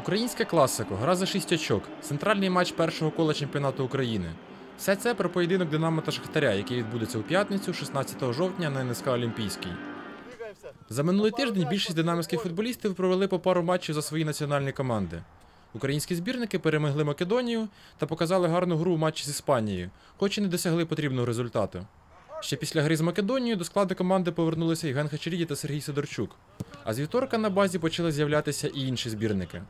Українське класико, гра за 6 очок, центральний матч першого кола чемпіонату України. Все це про поєдинок Динамо та Шахтаря, який відбудеться у п'ятницю, 16 жовтня на НСК Олімпійський. За минулий тиждень більшість динамівських футболістів провели по пару матчів за свої національні команди. Українські збірники перемогли Македонію та показали гарну гру у матчі з Іспанією, хоч і не досягли потрібного результату. Ще після гри з Македонією до складу команди повернулися Євген Хачеріді та Сергій Сидорчук. А з вівторка на базі почали з'являтися і інші збірники.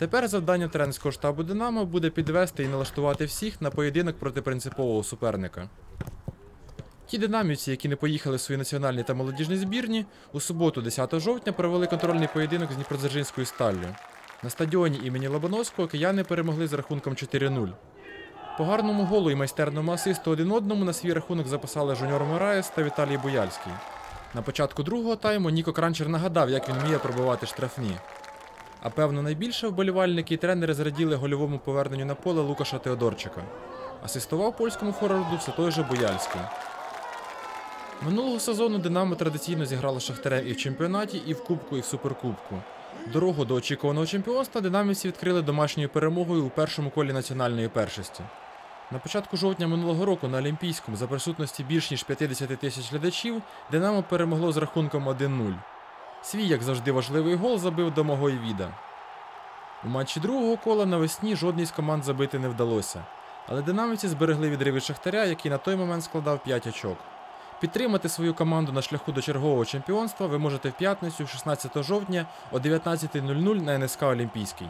Тепер завдання тренерського штабу Динамо буде підвести і налаштувати всіх на поєдинок проти принципового суперника. Ті динамівці, які не поїхали в свої національні та молодіжні збірні, у суботу, 10 жовтня, провели контрольний поєдинок з Дніпродзержинською сталлю. На стадіоні імені Лобановського кияни перемогли з рахунком 4-0. По гарному голу і майстерному асисту один одному на свій рахунок записали Жуніор Мораєс та Віталій Бояльський. На початку другого тайму Ніко Кранчер нагадав, як він вміє пробивати штрафні. А певно, найбільше вболівальники і тренери зраділи гольовому поверненню на поле Лукаша Теодорчика. Асистував польському форварду все той же Бояльський. Минулого сезону Динамо традиційно зіграло Шахтарем і в чемпіонаті, і в Кубку, і в Суперкубку. Дорогу до очікуваного чемпіонства динамівці відкрили домашньою перемогою у першому колі національної першості. На початку жовтня минулого року на Олімпійському за присутності більш ніж 50 тисяч глядачів Динамо перемогло з рахунком 1-0. Свій, як завжди, важливий гол забив Домогой Віда. У матчі другого кола навесні жодній з команд забити не вдалося, але динамівці зберегли відрив від Шахтаря, який на той момент складав 5 очок. Підтримати свою команду на шляху до чергового чемпіонства ви можете в п'ятницю, 16 жовтня о 19.00 на НСК Олімпійський.